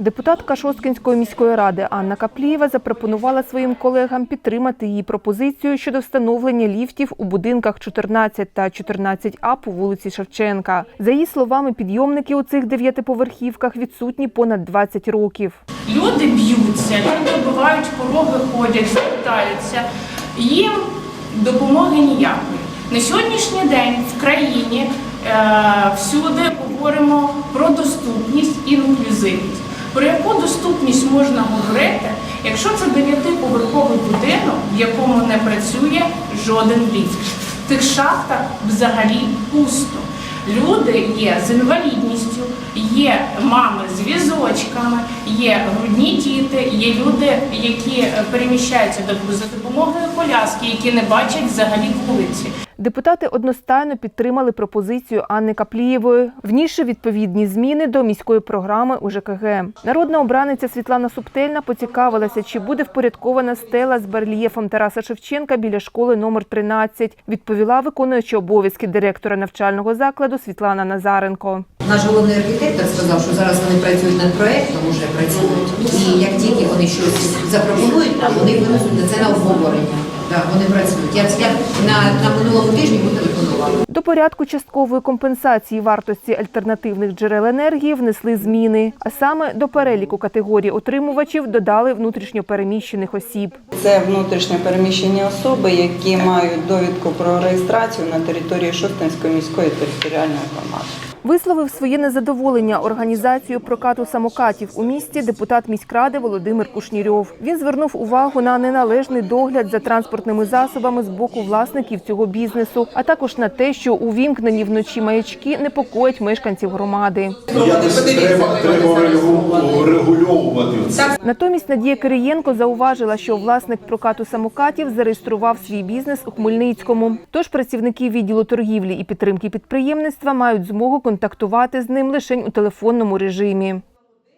Депутатка Шосткинської міської ради Анна Каплієва запропонувала своїм колегам підтримати її пропозицію щодо встановлення ліфтів у будинках 14 та 14А по вулиці Шевченка. За її словами, підйомники у цих дев'ятиповерхівках відсутні понад 20 років. Люди б'ються, люди вбивають пороги, ходять, звертаються. Їм допомоги ніякої. На сьогоднішній день в країні е, всюди говоримо про доступність і інклюзивність. Про яку доступність можна говорити, якщо це дев'ятиповерховий будинок, в якому не працює жоден ліфт. В тих шахтах взагалі пусто. Люди є з інвалідністю, є мами з візочками, є грудні діти, є люди, які переміщаються за допомогою коляски, які не бачать взагалі вулиці. Депутати одностайно підтримали пропозицію Анни Каплієвої, внісши відповідні зміни до міської програми у ЖКГ. Народна обраниця Світлана Субтельна поцікавилася, чи буде впорядкована стела з барельєфом Тараса Шевченка біля школи номер 13. Відповіла виконуюча обов'язки директора навчального закладу Світлана Назаренко. Наш головний архітектор сказав, що зараз вони працюють над проектом, уже працюють. І як тільки вони щось запропонують вони винесуть на це на обговорення. Так, вони працюють. Я, я на, на минулому тижні буду телефонувала. До порядку часткової компенсації вартості альтернативних джерел енергії внесли зміни, а саме до переліку категорій отримувачів додали внутрішньопереміщених осіб. Це внутрішньо переміщені особи, які мають довідку про реєстрацію на території Шостинської міської територіальної громади. Висловив своє незадоволення організацією прокату самокатів у місті депутат міськради Володимир Кушнірьов. Він звернув увагу на неналежний догляд за транспортними засобами з боку власників цього бізнесу, а також на те, що увімкнені вночі маячки непокоять мешканців громади. Якось треба, треба регульовувати. Натомість Надія Кириєнко зауважила, що власник прокату самокатів зареєстрував свій бізнес у Хмельницькому. Тож працівники відділу торгівлі і підтримки підприємництва мають змогу контактувати з ним лише у телефонному режимі.